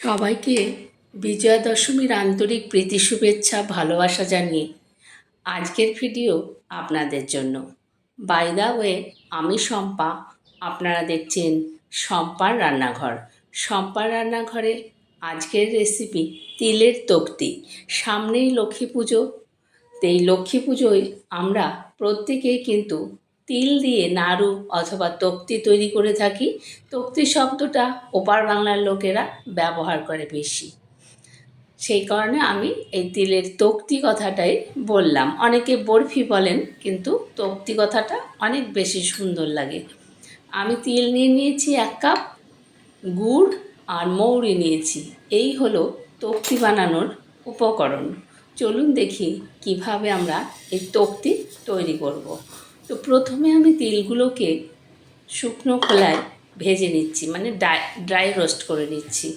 সবাইকে বিজয়া দশমীর আন্তরিক প্রীতি শুভেচ্ছা, ভালোবাসা জানিয়ে আজকের ভিডিও আপনাদের জন্য। বাই দা ওয়ে আমি শম্পা, আপনারা দেখছেন শম্পার রান্নাঘর। শম্পার রান্নাঘরে আজকের রেসিপি তিলের তক্তি। সামনেই লক্ষ্মী পুজো। এই লক্ষ্মী পুজোয় আমরা প্রত্যেকেই কিন্তু তিল দিয়ে নাড়ু অথবা তক্তি তৈরি করে থাকি। তক্তি শব্দটা ওপার বাংলার লোকেরা ব্যবহার করে বেশি। সেই কারণে আমি এই তিলের তক্তি কথাটাই বললাম। অনেকে বরফি বলেন, কিন্তু তক্তি কথাটা অনেক বেশি সুন্দর লাগে। আমি তিল নিয়ে নিয়েছি এক কাপ, গুড় আর মৌরি নিয়েছি। এই হলো তক্তি বানানোর উপকরণ। চলুন দেখি কীভাবে আমরা এই তক্তি তৈরি করব। তো প্রথমে আমি তিলগুলোকে শুকনো খোলায় ভেজে নিচ্ছি মানে ড্রাই ড্রাই রোস্ট করে নিচ্ছি।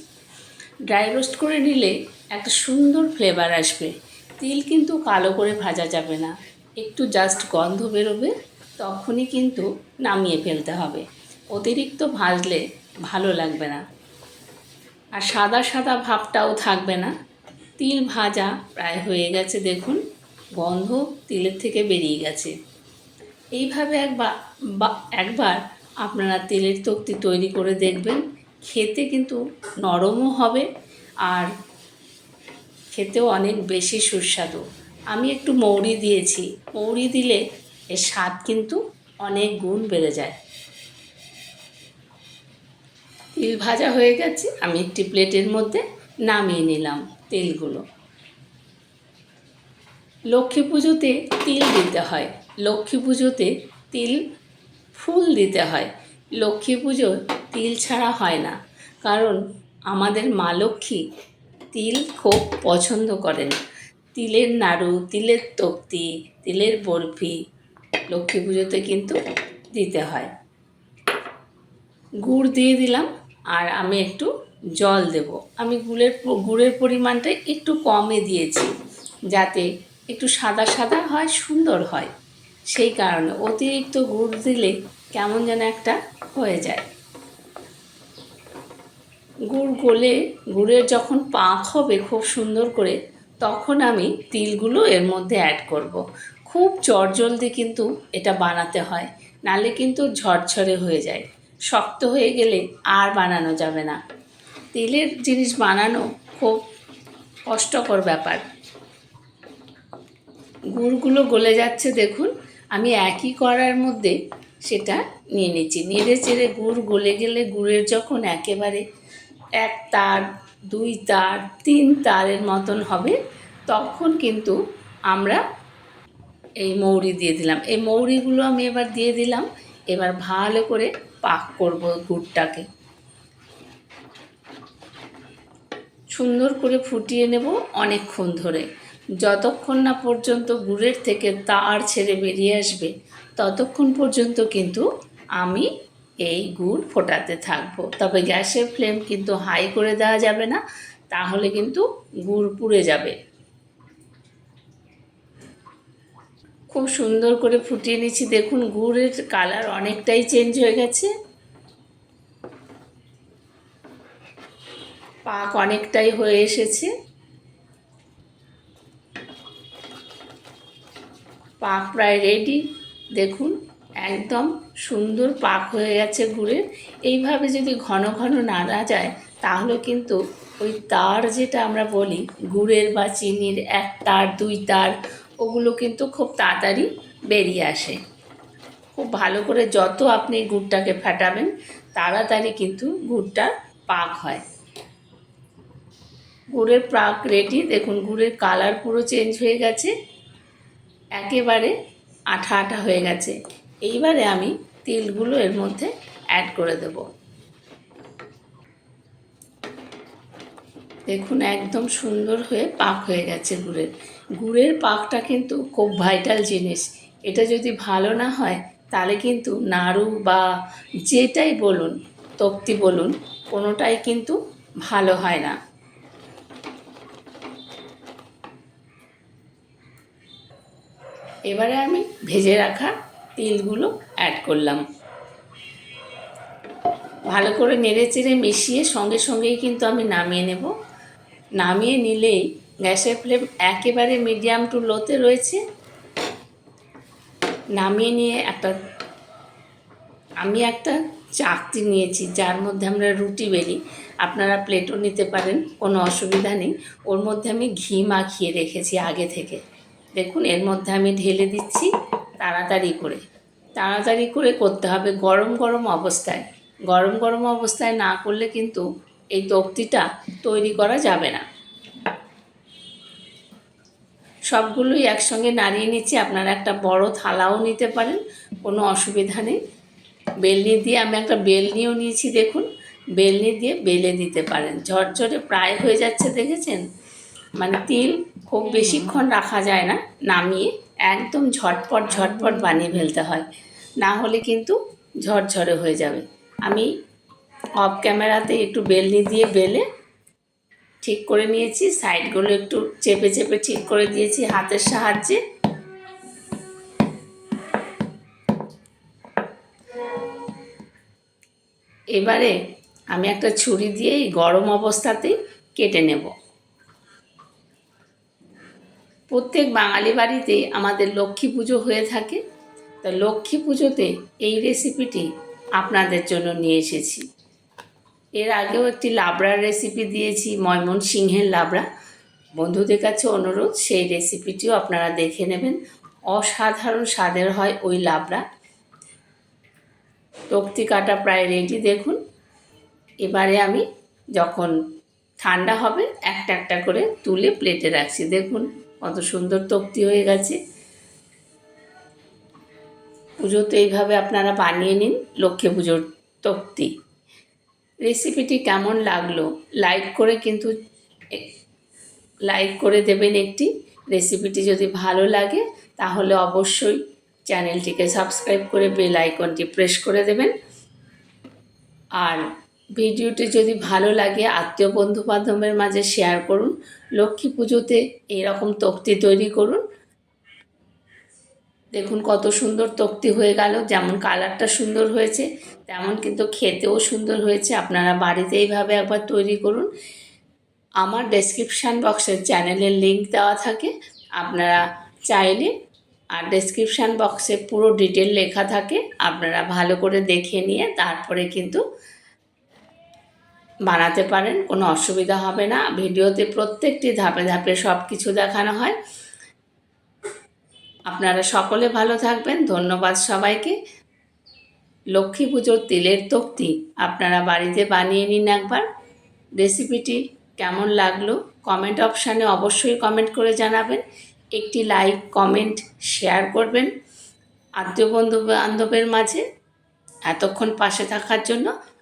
ড্রাই রোস্ট করে নিলে একটা সুন্দর ফ্লেভার আসবে। তিল কিন্তু কালো করে ভাজা যাবে না, একটু জাস্ট গন্ধ বেরোবে, তখনই কিন্তু নামিয়ে ফেলতে হবে। অতিরিক্ত ভাজলে ভালো লাগবে না। আর সাদা সাদা ভাবটাও থাকবে না। তিল ভাজা প্রায় হয়ে গেছে দেখুন, গন্ধ তিলের থেকে বেরিয়ে গেছে। এইভাবে একবার একবার আপনারা তেলের তক্তি তৈরি করে দেখবেন। খেতে কিন্তু নরমও হবে আর খেতেও অনেক বেশি সুস্বাদু। আমি একটু মৌরি দিয়েছি। মৌরি দিলে এর স্বাদ কিন্তু অনেক গুণ বেড়ে যায়। তিল ভাজা হয়ে গেছে। আমি একটি প্লেটের মধ্যে নামিয়ে নিলাম তেলগুলো। লক্ষ্মী পুজোতে তিল দিতে হয়। লক্ষ্মী পুজোতে তিল ফুল দিতে হয়। লক্ষ্মী পুজো তিল ছাড়া হয় না। কারণ আমাদের মা লক্ষ্মী তিল খুব পছন্দ করেন। তিলের নাড়ু, তিলের তক্তি, তিলের বরফি লক্ষ্মী পুজোতে কিন্তু দিতে হয়। গুড় দিয়ে দিলাম আর আমি একটু জল দেব। আমি গুড়ের গুড়ের পরিমাণটা একটু কমে দিয়েছি যাতে একটু সাদা সাদা হয়, সুন্দর হয়। সেই কারণে অতিরিক্ত গুড় দিলে কেমন যেন একটা হয়ে যায়। গুড় গলে, গুড়ের যখন পাক হবে খুব সুন্দর করে, তখন আমি তিলগুলো এর মধ্যে অ্যাড করব। খুব চটজলদি কিন্তু এটা বানাতে হয়, নালে কিন্তু ঝরঝরে হয়ে যায়। শক্ত হয়ে গেলে আর বানানো যাবে না। তিলের জিনিস বানানো খুব কষ্টকর ব্যাপার। গুড়গুলো গলে যাচ্ছে দেখুন আমি একই করার মধ্যে সেটা নিয়ে নিচ্ছি। নেড়ে চেড়ে গুড় গলে গেলে গুড়ের যখন একেবারে এক তার, দুই তার, তিন তারের মতন হবে, তখন কিন্তু আমরা এই মৌরি দিয়ে দিলাম। এই মৌরিগুলো আমি এবার দিয়ে দিলাম। এবার ভালো করে পাক করব গুড়টাকে। সুন্দর করে ফুটিয়ে নেব অনেকক্ষণ ধরে। যতক্ষণ না পর্যন্ত গুড়ের থেকে তার ছেড়ে বেরিয়ে আসবে, ততক্ষণ পর্যন্ত কিন্তু আমি এই গুড় ফোটাতে থাকব। তবে গ্যাসের ফ্লেম কিন্তু হাই করে দেওয়া যাবে না, তাহলে কিন্তু গুড় পুড়ে যাবে। খুব সুন্দর করে ফুটিয়ে নিচ্ছি। দেখুন, গুড়ের কালার অনেকটাই চেঞ্জ হয়ে গেছে। পাক অনেকটাই হয়ে এসেছে। পাক প্রায় রেডি দেখুন, একদম সুন্দর পাক হয়ে গেছে গুড়ের। এইভাবে যদি ঘন ঘন নাড়া যায়, তাহলে কিন্তু ওই তার যেটা আমরা বলি, গুড়ের বা চিনির এক তার, দুই তার, ওগুলো কিন্তু খুব তাড়াতাড়ি বেরিয়ে আসে। খুব ভালো করে যত আপনি গুড়টাকে ফাটাবেন, তাড়াতাড়ি কিন্তু গুড়টা পাক হয়। গুড়ের পাক রেডি দেখুন, গুড়ের কালার পুরো চেঞ্জ হয়ে গেছে। একেবারে আঠা আঠা হয়ে গেছে। এইবারে আমি তিলগুলো এর মধ্যে অ্যাড করে দেব। দেখুন, একদম সুন্দর হয়ে পাক হয়ে গেছে গুড়ের। গুড়ের পাকটা কিন্তু খুব ভাইটাল জিনিস। এটা যদি ভালো না হয়, তাহলে কিন্তু নাড়ু বা যেটাই বলুন, তক্তি বলুন, কোনোটাই কিন্তু ভালো হয় না। এবারে আমি ভেজে রাখা তিলগুলো অ্যাড করলাম। ভালো করে নেড়ে চেড়ে মিশিয়ে সঙ্গে সঙ্গেই কিন্তু আমি নামিয়ে নেব। নামিয়ে নিলেই গ্যাসের ফ্লেম একেবারে মিডিয়াম টু লোতে রয়েছে। নামিয়ে নিয়ে একটা, আমি একটা চাকতি নিয়েছি, যার মধ্যে আমরা রুটি বেলি। আপনারা প্লেটও নিতে পারেন, কোনো অসুবিধা নেই। ওর মধ্যে আমি ঘি মাখিয়ে রেখেছি আগে থেকে। দেখুন, এর মধ্যে আমি ঢেলে দিচ্ছি তাড়াতাড়ি করে। তাড়াতাড়ি করে করতে হবে গরম গরম অবস্থায়। গরম গরম অবস্থায় না করলে কিন্তু এই তক্তিটা তৈরি করা যাবে না। সবগুলোই একসঙ্গে নাড়িয়ে নিচ্ছি। আপনারা একটা বড় থালাও নিতে পারেন, কোনো অসুবিধা নেই। বেলনি দিয়ে আমি একটা বেলনিও নিয়েছি, দেখুন। বেলনি দিয়ে বেলে দিতে পারেন। ঝরঝরে প্রায় হয়ে যাচ্ছে, দেখেছেন? মানে তিল খুব বেশিক্ষণ রাখা যায় না নামিয়ে একদম ঝটপট ঝটপট বানিয়ে ফেলতে হয়। না হলে কিন্তু ঝরঝরে হয়ে যাবে। আমি অফ ক্যামেরাতে একটু বেলনি দিয়ে বেলে ঠিক করে নিয়েছি সাইডগুলো একটু চেপে চেপে ঠিক করে দিয়েছি হাতের সাহায্যে। এবারে আমি একটা ছুরি দিয়ে এই গরম অবস্থাতেই কেটে নেব। প্রত্যেক বাঙালি বাড়িতে আমাদের লক্ষ্মী পুজো হয়ে থাকে। তা লক্ষ্মী পুজোতে এই রেসিপিটি আপনাদের জন্য নিয়ে এসেছি। এর আগেও একটি লাবড়ার রেসিপি দিয়েছি ময়মন সিংহের লাবড়া। বন্ধুদের কাছে অনুরোধ, সেই রেসিপিটিও আপনারা দেখে নেবেন। অসাধারণ স্বাদের হয় ওই লাবড়া। তক্তি কাটা প্রায় রেডি দেখুন। এবারে আমি যখন ঠান্ডা হবে, একটা একটা করে তুলে প্লেটে রাখছি, দেখুন। কত সুন্দর তক্তি হয়ে গেছে। পুজোতে এইভাবে আপনারা বানিয়ে নিন লক্ষ্মী পুজোর তক্তি। রেসিপিটি কেমন লাগল? লাইক করে কিন্তু লাইক করে দেবেন একটি। রেসিপিটি যদি ভালো লাগে, তাহলে অবশ্যই চ্যানেলটিকে সাবস্ক্রাইব করে বেল আইকনটি প্রেস করে দেবেন। আর ভিডিওটি যদি ভালো লাগে, আত্মীয় বন্ধু বান্ধবের মাঝে শেয়ার করুন। লক্ষ্মী পুজোতে এইরকম তক্তি তৈরি করুন। দেখুন কত সুন্দর তক্তি হয়ে গেল, যেমন কালারটা সুন্দর হয়েছে, তেমন কিন্তু খেতেও সুন্দর হয়েছে। আপনারা বাড়িতে এইভাবে একবার তৈরি করুন। আমার ডেসক্রিপশান বক্সের চ্যানেলের লিঙ্ক দেওয়া থাকে, আপনারা চাইলে আর ডেসক্রিপশান বক্সে পুরো ডিটেল লেখা থাকে, আপনারা ভালো করে দেখে নিয়ে তারপরে কিন্তু বানাতে পারেন, কোনো অসুবিধা হবে না। ভিডিওতে প্রত্যেকটি ধাপে ধাপে সব কিছু দেখানো হয়। আপনারা সকলে ভালো থাকবেন। ধন্যবাদ সবাইকে। লক্ষ্মী পুজোর তিলের তক্তি আপনারা বাড়িতে বানিয়ে নিন একবার। রেসিপিটি কেমন লাগল কমেন্ট অপশানে অবশ্যই কমেন্ট করে জানাবেন। একটি লাইক, কমেন্ট, শেয়ার করবেন। আত্মীয় বন্ধু বান্ধবের মাঝে এতক্ষণ পাশে থাকার জন্য